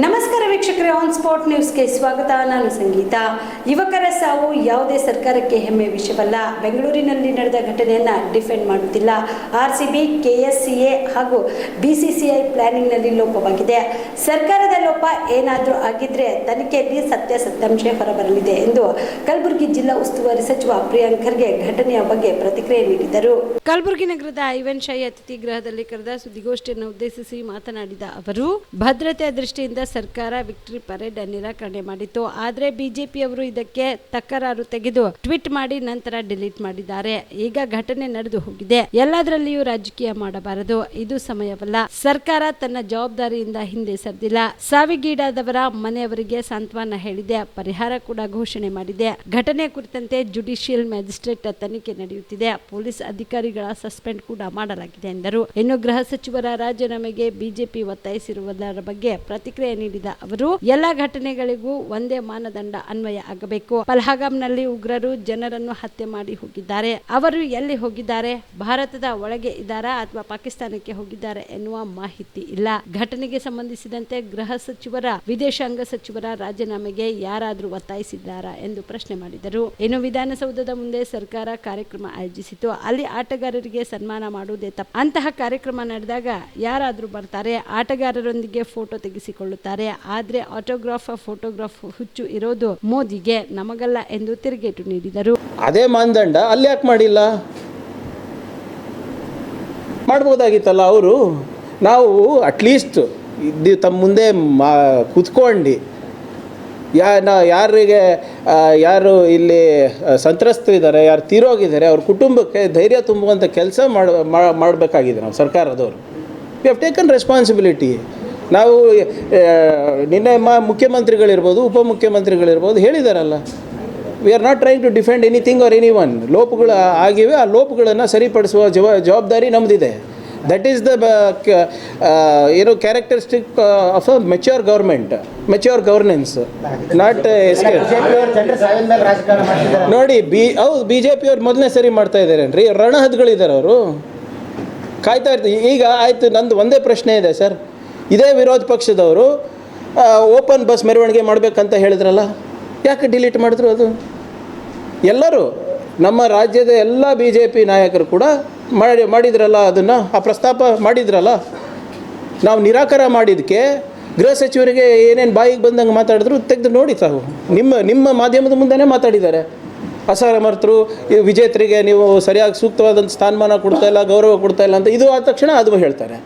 ನಮಸ್ಕಾರ ವೀಕ್ಷಕರೇ on spot ನ್ಯೂಸ್ಗೆ ಸ್ವಾಗತ. ನಾನು ಸಂಗೀತ. ಯುವಕರ ಸಾವು ಯಾವುದೇ ಸರ್ಕಾರಕ್ಕೆ ಹೆಮ್ಮೆ ವಿಷಯವಲ್ಲ. ಬೆಂಗಳೂರಿನಲ್ಲಿ ನಡೆದ ಘಟನೆಯನ್ನ ಡಿಫೆಂಡ್ ಮಾಡುತ್ತಿಲ್ಲ. ಆರ್ ಸಿ ಬಿ ಕೆಎಸ್ಸಿಎ ಹಾಗೂ ಬಿಸಿಸಿಐ ಪ್ಲಾನಿಂಗ್ನಲ್ಲಿ ಲೋಪವಾಗಿದೆ. ಸರ್ಕಾರದ ಲೋಪ ಏನಾದರೂ ಆಗಿದ್ರೆ ತನಿಖೆಯಲ್ಲಿ ಸತ್ಯ ಸತ್ಯಾಂಶ ಹೊರಬರಲಿದೆ ಎಂದು ಕಲಬುರಗಿ ಜಿಲ್ಲಾ ಉಸ್ತುವಾರಿ ಸಚಿವ ಪ್ರಿಯಾಂಕ್ ಖರ್ಗೆ ಘಟನೆಯ ಬಗ್ಗೆ ಪ್ರತಿಕ್ರಿಯೆ ನೀಡಿದರು. ಕಲಬುರಗಿ ನಗರದ ಐವನ್ ಶಾಹಿ ಅತಿಥಿ ಗೃಹದಲ್ಲಿ ಕರೆದ ಸುದ್ದಿಗೋಷ್ಠಿಯನ್ನು ಉದ್ದೇಶಿಸಿ ಮಾತನಾಡಿದ ಅವರು, ಭದ್ರತೆಯ ದೃಷ್ಟಿಯಿಂದ ಸರ್ಕಾರ ವಿಕ್ಟರಿ ಪರೇಡ್ ನಿರಾಕರಣೆ ಮಾಡಿತ್ತು. ಆದರೆ ಬಿಜೆಪಿಯವರು ಇದಕ್ಕೆ ತಕರಾರು ತೆಗೆದು ಟ್ವೀಟ್ ಮಾಡಿ ನಂತರ ಡಿಲೀಟ್ ಮಾಡಿದ್ದಾರೆ. ಈಗ ಘಟನೆ ನಡೆದು ಹೋಗಿದೆ. ಎಲ್ಲದರಲ್ಲಿಯೂ ರಾಜಕೀಯ ಮಾಡಬಾರದು. ಇದು ಸಮಯವಲ್ಲ. ಸರ್ಕಾರ ತನ್ನ ಜವಾಬ್ದಾರಿಯಿಂದ ಹಿಂದೆ ಸರಿದಿಲ್ಲ. ಸಾವಿಗೀಡಾದವರ ಮನೆಯವರಿಗೆ ಸಾಂತ್ವನ ಹೇಳಿದೆ. ಪರಿಹಾರ ಕೂಡ ಘೋಷಣೆ ಮಾಡಿದೆ. ಘಟನೆ ಕುರಿತಂತೆ ಜುಡಿಷಿಯಲ್ ಮ್ಯಾಜಿಸ್ಟ್ರೇಟ್ ತನಿಖೆ ನಡೆಯುತ್ತಿದೆ. ಪೊಲೀಸ್ ಅಧಿಕಾರಿಗಳ ಸಸ್ಪೆಂಡ್ ಕೂಡ ಮಾಡಲಾಗಿದೆ ಎಂದರು. ಇನ್ನು ಗೃಹ ಸಚಿವರ ರಾಜೀನಾಮೆಗೆ ಬಿಜೆಪಿ ಒತ್ತಾಯಿಸಿರುವುದರ ಬಗ್ಗೆ ಪ್ರತಿಕ್ರಿಯೆ ನೀಡಿದ ಅವರು, ಎಲ್ಲ ಘಟನೆಗಳಿಗೂ ಒಂದೇ ಮಾನದಂಡ ಅನ್ವಯ ಆಗಬೇಕು. ಪಲ್ಹಾಗಾಮ್ನಲ್ಲಿ ಉಗ್ರರು ಜನರನ್ನು ಹತ್ಯೆ ಮಾಡಿ ಹೋಗಿದ್ದಾರೆ. ಅವರು ಎಲ್ಲಿ ಹೋಗಿದ್ದಾರೆ? ಭಾರತದ ಒಳಗೆ ಇದ್ದಾರಾ ಅಥವಾ ಪಾಕಿಸ್ತಾನಕ್ಕೆ ಹೋಗಿದ್ದಾರೆ ಎನ್ನುವ ಮಾಹಿತಿ ಇಲ್ಲ. ಘಟನೆಗೆ ಸಂಬಂಧಿಸಿದಂತೆ ಗೃಹ ಸಚಿವರ, ವಿದೇಶಾಂಗ ಸಚಿವರ ರಾಜೀನಾಮೆಗೆ ಯಾರಾದರೂ ಒತ್ತಾಯಿಸಿದ್ದಾರಾ ಎಂದು ಪ್ರಶ್ನೆ ಮಾಡಿದರು. ಇನ್ನು ವಿಧಾನಸೌಧದ ಮುಂದೆ ಸರ್ಕಾರ ಕಾರ್ಯಕ್ರಮ ಆಯೋಜಿಸಿತು ಅಲ್ಲಿ ಆಟಗಾರರಿಗೆ ಸನ್ಮಾನ ಮಾಡುವುದೇ ತಪ್ಪು. ಅಂತಹ ಕಾರ್ಯಕ್ರಮ ನಡೆದಾಗ ಯಾರಾದರೂ ಬರ್ತಾರೆ. ಆಟಗಾರರೊಂದಿಗೆ ಫೋಟೋ ತೆಗೆಸಿಕೊಳ್ಳುತ್ತಾರೆ. ಆದ್ರೆ ಆಟೋಗ್ರಾಫ್ ಫೋಟೋಗ್ರಾಫ್ ಹುಚ್ಚು ಇರೋದು ಮೋದಿಗೆ ನಮಗಲ್ಲ ಎಂದು ತಿರುಗೇಟು ನೀಡಿದರು. ಅದೇ ಮಾನದಂಡ ಅಲ್ಲಿ ಯಾಕೆ ಮಾಡಿಲ್ಲ? ಮಾಡ್ಬೋದಾಗಿತ್ತಲ್ಲ ಅವರು? ನಾವು ಅಟ್ಲೀಸ್ಟ್ ಇದು ತಮ್ಮ ಮುಂದೆ ಮಾ, ಕೂತ್ಕೊಂಡು. ಯಾ, ನಾ, ಯಾರಿಗೆ ಯಾರು ಇಲ್ಲಿ ಸಂತ್ರಸ್ತರಿದ್ದಾರೆ, ಯಾರು ತೀರೋಗಿದ್ದಾರೆ, ಅವ್ರ ಕುಟುಂಬಕ್ಕೆ ಧೈರ್ಯ ತುಂಬುವಂಥ ಕೆಲಸ ಮಾಡ ಮಾಡಬೇಕಾಗಿದೆ ನಾವು ಸರ್ಕಾರದವರು. ವಿ ಹ್ಯಾವ್ ಟೇಕನ್ ರೆಸ್ಪಾನ್ಸಿಬಿಲಿಟಿ ನಾವು ನಿನ್ನೆ ಮಾ ಮುಖ್ಯಮಂತ್ರಿಗಳಿರ್ಬೋದು, ಉಪಮುಖ್ಯಮಂತ್ರಿಗಳಿರ್ಬೋದು ಹೇಳಿದಾರಲ್ಲ. We are not trying to defend anything or any one ಲೋಪಗಳು ಆಗಿವೆ, ಆ ಲೋಪಗಳನ್ನು ಸರಿಪಡಿಸುವ ಜವ, ಜವಾಬ್ದಾರಿ ನಮ್ಮದಿದೆ ದಟ್ ಈಸ್ ದ ಏನು characteristic of a mature government mature governance not ನೋಡಿ ಬಿ ಹೌದು ಬಿ ಜೆ ಪಿಯವ್ರು ಮೊದಲನೇ ಸರಿ ಮಾಡ್ತಾ ಇದ್ದಾರೇನ್ರಿ ರಣಹದ್ಗಳಿದ್ದಾರೆ ಅವರು. ಕಾಯ್ತಾ ಇರ್ತೀವಿ ಈಗ ಆಯಿತು, ನಂದು ಒಂದೇ ಪ್ರಶ್ನೆ ಇದೆ ಸರ್. ಇದೇ ವಿರೋಧ ಪಕ್ಷದವರು ಓಪನ್ ಬಸ್ ಮೆರವಣಿಗೆ ಮಾಡಬೇಕಂತ ಹೇಳಿದ್ರಲ್ಲ, ಯಾಕೆ ಡಿಲೀಟ್ ಮಾಡಿದ್ರು ಅದು? ಎಲ್ಲರೂ, ನಮ್ಮ ರಾಜ್ಯದ ಎಲ್ಲ ಬಿ ಜೆ ಪಿ ನಾಯಕರು ಕೂಡ ಮಾಡಿ, ಮಾಡಿದ್ರಲ್ಲ ಅದನ್ನು, ಆ ಪ್ರಸ್ತಾಪ ಮಾಡಿದ್ರಲ್ಲ, ನಾವು ನಿರಾಕಾರ ಮಾಡಿದ್ದಕ್ಕೆ ಗೃಹ ಸಚಿವರಿಗೆ ಏನೇನು ಬಾಯಿಗೆ ಬಂದಂಗೆ ಮಾತಾಡಿದ್ರು ತೆಗೆದು ನೋಡಿ ತಾವು. ನಿಮ್ಮ ನಿಮ್ಮ ಮಾಧ್ಯಮದ ಮುಂದೆನೇ ಮಾತಾಡಿದ್ದಾರೆ. ಅಸಮರ್ಥರು ವಿಜೇತರಿಗೆ ನೀವು ಸರಿಯಾಗಿ ಸೂಕ್ತವಾದಂಥ ಸ್ಥಾನಮಾನ ಕೊಡ್ತಾ ಇಲ್ಲ, ಗೌರವ ಕೊಡ್ತಾ ಇಲ್ಲ ಅಂತ, ಇದು ಆದ ತಕ್ಷಣ ಅದು ಹೇಳ್ತಾರೆ.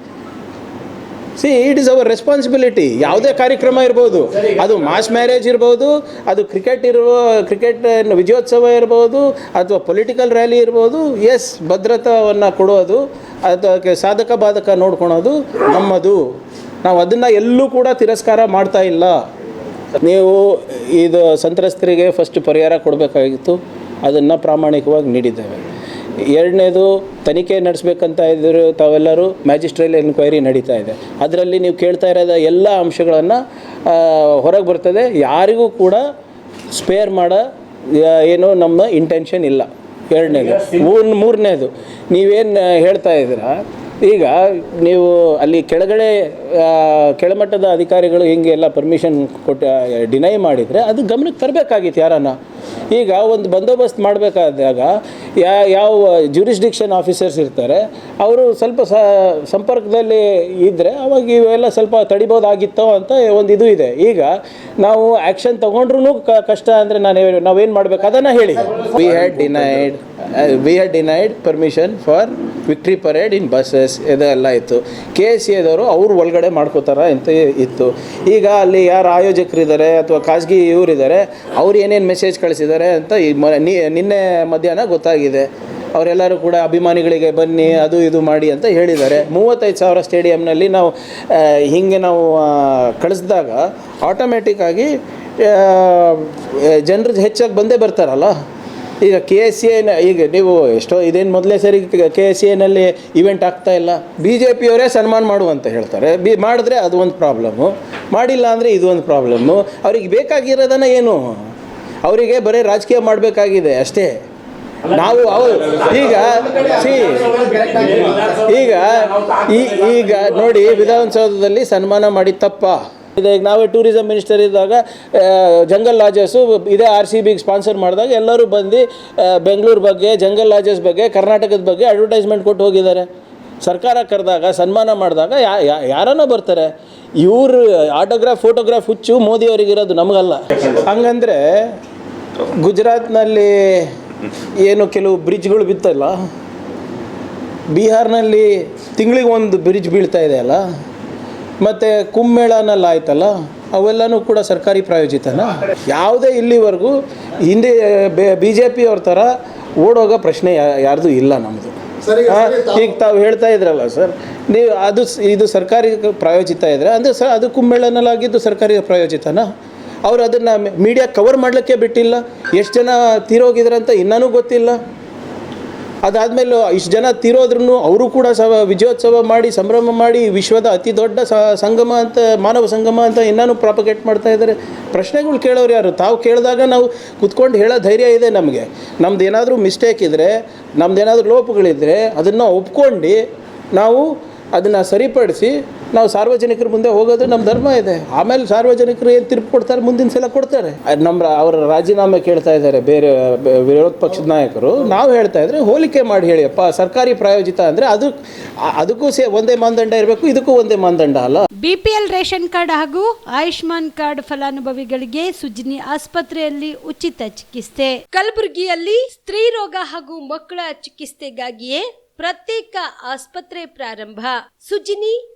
See it is our responsibility ಯಾವುದೇ ಕಾರ್ಯಕ್ರಮ ಇರ್ಬೋದು, ಅದು ಮಾಸ್ ಮ್ಯಾರೇಜ್ ಇರ್ಬೋದು, ಅದು ಕ್ರಿಕೆಟ್ ಇರುವ ಕ್ರಿಕೆಟ್ ವಿಜಯೋತ್ಸವ ಇರ್ಬೋದು, ಅಥವಾ ಪೊಲಿಟಿಕಲ್ ರ್ಯಾಲಿ ಇರ್ಬೋದು ಎಸ್ ಭದ್ರತಾವನ್ನು ಕೊಡೋದು, ಅದಕ್ಕೆ ಸಾಧಕ ಬಾಧಕ ನೋಡ್ಕೊಳೋದು ನಮ್ಮದು. ನಾವು ಅದನ್ನು ಎಲ್ಲೂ ಕೂಡ ತಿರಸ್ಕಾರ ಮಾಡ್ತಾ ಇಲ್ಲ. ನೀವು ಇದು ಸಂತ್ರಸ್ತರಿಗೆ ಫಸ್ಟ್ ಪರಿಹಾರ ಕೊಡಬೇಕಾಗಿತ್ತು. ಅದನ್ನು ಪ್ರಾಮಾಣಿಕವಾಗಿ ನೀಡಿದ್ದೇವೆ. ಎರಡನೇದು ತನಿಖೆ ನಡೆಸಬೇಕಂತ ಇದ್ದರು ತಾವೆಲ್ಲರೂ ಮ್ಯಾಜಿಸ್ಟ್ರೇಲ್ ಎನ್ಕ್ವೈರಿ ನಡೀತಾ ಇದೆ. ಅದರಲ್ಲಿ ನೀವು ಕೇಳ್ತಾ ಇರೋದ ಎಲ್ಲ ಅಂಶಗಳನ್ನು ಹೊರಗೆ ಬರ್ತದೆ. ಯಾರಿಗೂ ಕೂಡ ಸ್ಪೇರ್ ಮಾಡೋ ಏನು ನಮ್ಮ ಇಂಟೆನ್ಷನ್ ಇಲ್ಲ. ಎರಡನೇದು. ಮೂರ್, ಮೂರನೇದು. ನೀವೇನು ಹೇಳ್ತಾ ಇದ್ದೀರಾ? ಈಗ ನೀವು ಅಲ್ಲಿ ಕೆಳಗಡೆ ಕೆಳಮಟ್ಟದ ಅಧಿಕಾರಿಗಳು ಹಿಂಗೆ ಎಲ್ಲ ಪರ್ಮಿಷನ್ ಕೊಟ್ಟು ಡಿನೈ ಮಾಡಿದರೆ ಅದು ಗಮನಕ್ಕೆ ತರಬೇಕಾಗಿತ್ತು ಯಾರನ್ನ? ಈಗ ಒಂದು ಬಂದೋಬಸ್ತ್ ಮಾಡಬೇಕಾದಾಗ ಯಾ, ಯಾವ ಜ್ಯೂರಿಸ್ಡಿಕ್ಷನ್ ಆಫೀಸರ್ಸ್ ಇರ್ತಾರೆ, ಅವರು ಸ್ವಲ್ಪ ಸಂಪರ್ಕದಲ್ಲಿ ಇದ್ದರೆ ಅವಾಗ ಇವೆಲ್ಲ ಸ್ವಲ್ಪ ತಡಿಬೋದಾಗಿತ್ತೋ ಅಂತ ಒಂದು ಇದು ಇದೆ. ಈಗ ನಾವು ಆ್ಯಕ್ಷನ್ ತೊಗೊಂಡ್ರೂ ಕಷ್ಟ ಅಂದರೆ ನಾನು, ನಾವೇನು ಮಾಡಬೇಕು? ಅದನ್ನು ಹೇಳಿ. We had denied we are denied permission for victory parade in buses ಇದೆಲ್ಲ ಇತ್ತು. ಕೆ ಎಸ್ ಸಿ ಎದವರು ಅವ್ರು ಒಳಗಡೆ ಮಾಡ್ಕೋತಾರ ಅಂತ ಇತ್ತು. ಈಗ ಅಲ್ಲಿ ಯಾರು ಆಯೋಜಕರಿದ್ದಾರೆ ಅಥವಾ ಖಾಸಗಿ ಇವರಿದ್ದಾರೆ ಅವ್ರು ಏನೇನು ಮೆಸೇಜ್ ಕಳಿಸಿದ್ದಾರೆ ಅಂತ ಈ ಮ ನಿನ್ನೆ ಮಧ್ಯಾಹ್ನ ಗೊತ್ತಾಗಿದೆ. ಅವರೆಲ್ಲರೂ ಕೂಡ ಅಭಿಮಾನಿಗಳಿಗೆ ಬನ್ನಿ, ಅದು ಇದು ಮಾಡಿ ಅಂತ ಹೇಳಿದ್ದಾರೆ ಮೂವತ್ತೈದು ಸಾವಿರ ಸ್ಟೇಡಿಯಂನಲ್ಲಿ ನಾವು ಹೀಗೆ ನಾವು ಕಳಿಸಿದಾಗ ಆಟೋಮೆಟಿಕ್ಕಾಗಿ ಜನರು ಹೆಚ್ಚಾಗಿ ಬಂದೇ ಬರ್ತಾರಲ್ಲ? ಈಗ ಕೆ ಎಸ್ ಸಿ ಎನ ಈಗ ನೀವು ಎಷ್ಟೋ ಇದೇನು ಮೊದಲೇ ಸರಿ ಕೆ ಎಸ್ ಸಿ ಎನಲ್ಲಿ ಇವೆಂಟ್ ಆಗ್ತಾ ಇಲ್ಲ. ಬಿ ಜೆ ಪಿಯವರೇ ಸನ್ಮಾನ ಮಾಡು ಅಂತ ಹೇಳ್ತಾರೆ. ಬಿ, ಮಾಡಿದ್ರೆ ಅದು ಒಂದು ಪ್ರಾಬ್ಲಮ್ಮು ಮಾಡಿಲ್ಲ ಅಂದರೆ ಇದು ಒಂದು ಪ್ರಾಬ್ಲಮ್ಮು ಅವ್ರಿಗೆ ಬೇಕಾಗಿರೋದನ್ನ ಏನು? ಅವರಿಗೆ ಬರೀ ರಾಜಕೀಯ ಮಾಡಬೇಕಾಗಿದೆ ಅಷ್ಟೇ. ನಾವು ಅವು ಈಗ, ಸಿ, ಈಗ ಈಗ ನೋಡಿ ವಿಧಾನಸೌಧದಲ್ಲಿ ಸನ್ಮಾನ ಮಾಡಿ ತಪ್ಪ. ಈಗ ನಾವೇ ಟೂರಿಸಂ ಮಿನಿಸ್ಟರ್ ಇದ್ದಾಗ ಜಂಗಲ್ ಲಾಜಸ್ಸು ಇದೇ ಆರ್ ಸಿ ಬಿಗೆ ಸ್ಪಾನ್ಸರ್ ಮಾಡಿದಾಗ ಎಲ್ಲರೂ ಬಂದು ಬೆಂಗಳೂರು ಬಗ್ಗೆ ಜಂಗಲ್ ಲಾಜಸ್ ಬಗ್ಗೆ ಕರ್ನಾಟಕದ ಬಗ್ಗೆ ಅಡ್ವರ್ಟೈಸ್ಮೆಂಟ್ ಕೊಟ್ಟು ಹೋಗಿದ್ದಾರೆ. ಸರ್ಕಾರ ಕರೆದಾಗ, ಸನ್ಮಾನ ಮಾಡಿದಾಗ ಯಾ ಬರ್ತಾರೆ. ಇವರು ಆಟೋಗ್ರಾಫ್ ಫೋಟೋಗ್ರಾಫ್ ಹುಚ್ಚು ಮೋದಿಯವರಿಗಿರೋದು ನಮಗಲ್ಲ. ಹಂಗಂದ್ರೆ ಗುಜರಾತ್ನಲ್ಲಿ ಏನು ಕೆಲವು ಬ್ರಿಡ್ಜ್ಗಳು ಬಿತ್ತಲ್ಲ? ಬಿಹಾರ್ನಲ್ಲಿ ತಿಂಗಳಿಗೆ ಒಂದು ಬ್ರಿಡ್ಜ್ ಬೀಳ್ತಾ ಇದೆಯಲ್ಲ ಮತ್ತು ಕುಂಭಮೇಳನಲ್ಲಿ ಆಯ್ತಲ್ಲ ಅವೆಲ್ಲನೂ ಕೂಡ ಸರ್ಕಾರಿ ಪ್ರಾಯೋಜಿತನ? ಯಾವುದೇ ಇಲ್ಲಿವರೆಗೂ ಹಿಂದೆ ಬಿ ಜೆ ಪಿಯವ್ರ ಥರ ಓಡೋಗೋ ಪ್ರಶ್ನೆ ಯಾರ್ದು ಇಲ್ಲ ನಮ್ಮದು ಈಗ ತಾವು ಹೇಳ್ತಾ ಇದ್ರಲ್ಲ ಸರ್ ನೀವು ಅದು ಇದು ಸರ್ಕಾರಿ ಪ್ರಾಯೋಜಿತ ಇದ್ದರೆ ಅಂದರೆ ಸರ್ ಅದು ಕುಂಭಮೇಳನಲ್ಲಿ ಆಗಿದ್ದು ಸರ್ಕಾರಿ ಪ್ರಾಯೋಜಿತನ? ಅವ್ರು ಅದನ್ನು ಮೀಡಿಯಾ ಕವರ್ ಮಾಡಲಿಕ್ಕೆ ಬಿಟ್ಟಿಲ್ಲ ಎಷ್ಟು ಜನ ತೀರೋಗಿದ್ರಂತ ಇನ್ನೂ ಗೊತ್ತಿಲ್ಲ. ಅದಾದಮೇಲೆ ಇಷ್ಟು ಜನ ತೀರೋದ್ರೂ ಅವರು ಕೂಡ ಸ ವಿಜಯೋತ್ಸವ ಮಾಡಿ, ಸಂಭ್ರಮ ಮಾಡಿ, ವಿಶ್ವದ ಅತಿ ದೊಡ್ಡ ಸಂಗಮ ಅಂತ, ಮಾನವ ಸಂಗಮ ಅಂತ ಇನ್ನೂ ಪ್ರಾಪಗೇಟ್ ಮಾಡ್ತಾ ಇದ್ದಾರೆ ಪ್ರಶ್ನೆಗಳು ಕೇಳೋರು ಯಾರು? ತಾವು ಕೇಳಿದಾಗ ನಾವು ಕುತ್ಕೊಂಡು ಹೇಳೋ ಧೈರ್ಯ ಇದೆ ನಮಗೆ. ನಮ್ದು ಏನಾದರೂ ಮಿಸ್ಟೇಕ್ ಇದ್ದರೆ ನಮ್ದು ಏನಾದರೂ ಲೋಪಗಳಿದ್ದರೆ ಅದನ್ನು ಒಪ್ಕೊಂಡು ನಾವು ಅದನ್ನು ಸರಿಪಡಿಸಿ ನಾವು ಸಾರ್ವಜನಿಕರ ಮುಂದೆ ಹೋಗೋದು ನಮ್ಮ ಧರ್ಮ ಇದೆ. ಆಮೇಲೆ ಸಾರ್ವಜನಿಕರು ಏನು ತೀರ್ಪು ಕೊಡ್ತಾರೆ? ಮುಂದಿನ ಸಲ ಕೊಡ್ತಾರೆ. ನಮ್ಮ ಅವರ ರಾಜೀನಾಮೆ ಕೇಳ್ತಾ ಇದ್ದಾರೆ. ಬೇರೆ ಬೆ- ವಿರೋಧ ಪಕ್ಷದ ನಾಯಕರು. ನಾವು ಹೇಳ್ತಾ ಇದ್ರೆ ಹೋಲಿಕೆ ಮಾಡಿ ಹೇಳಿಯಪ್ಪ ಸರ್ಕಾರಿ ಪ್ರಾಯೋಜಿತ ಅಂದರೆ ಅದು ಅದಕ್ಕೂ ಸೇ ಒಂದೇ ಮಾನದಂಡ ಇರಬೇಕು. ಇದಕ್ಕೂ ಒಂದೇ ಮಾನದಂಡ ಅಲ್ಲ. ಬಿಪಿಎಲ್ ರೇಷನ್ ಕಾರ್ಡ್ ಹಾಗೂ ಆಯುಷ್ಮಾನ್ ಕಾರ್ಡ್ ಫಲಾನುಭವಿಗಳಿಗೆ ಸುಜಿನಿ ಆಸ್ಪತ್ರೆಯಲ್ಲಿ ಉಚಿತ ಚಿಕಿತ್ಸೆ. ಕಲಬುರಗಿಯಲ್ಲಿ ಸ್ತ್ರೀ ರೋಗ ಹಾಗೂ ಮಕ್ಕಳ ಚಿಕಿತ್ಸೆಗಾಗಿಯೇ ಪ್ರತ್ಯೇಕ ಆಸ್ಪತ್ರೆ ಪ್ರಾರಂಭ. ಸುಜಿನಿ